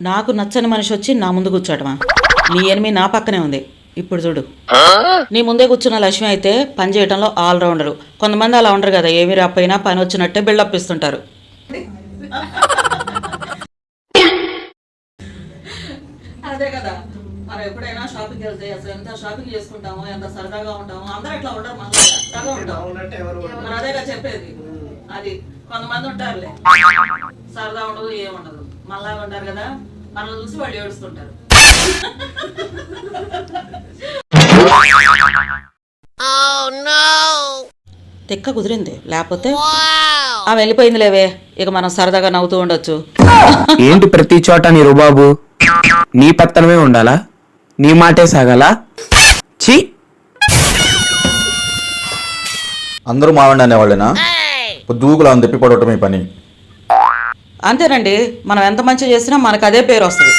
నాకు నచ్చని మనిషి వచ్చి నా ముందు కూర్చోటమా? నీ ఎనిమి నా పక్కనే ఉంది. ఇప్పుడు చూడు. నీ ముందే కూర్చున్న లక్ష్మి అయితే పని చేయడంలో ఆల్రౌండరు. కొంతమంది అలా ఉండరు కదా ఏమి రాకపోయినా పని వచ్చినట్టే బిల్డప్ ఇస్తుంటారు. అదే కదా. మనం ఎప్పుడైనా షాపింగ్ వెళ్తే అసలు ఎంత షాపింగ్ చేసుకుంటామో ఎంత సరదాగా ఉంటామో అందరూ అట్లా ఉండరు మనం సరదాగా ఉంటాం. మరి అదేగా చెప్పేది. అది కొంతమంది ఉంటారులే. సరదా ఉండదు ఏముండదు మళ్ళా ఉంటారు కదా మనల్ని చూసి వాళ్ళు ఏడుస్తుంటారు. తెక్క కుదిరింది. లేకపోతే ఆమె వెళ్ళిపోయింది లేవే ఇక మనం సరదాగా నవ్వుతూ ఉండొచ్చు. ఏంటి ప్రతి చోట నీ రుబాబు నీ పత్తనమే ఉండాలా? నీ మాటే సాగాలా? ఛీ! అందరూ మావండి అనేవాళ్ళేనా? పొద్దుగులా అని తిప్పి పడటం మీ పని. అంతేనండి మనం ఎంత మంచి చేసినా మనకు అదే పేరు వస్తుంది.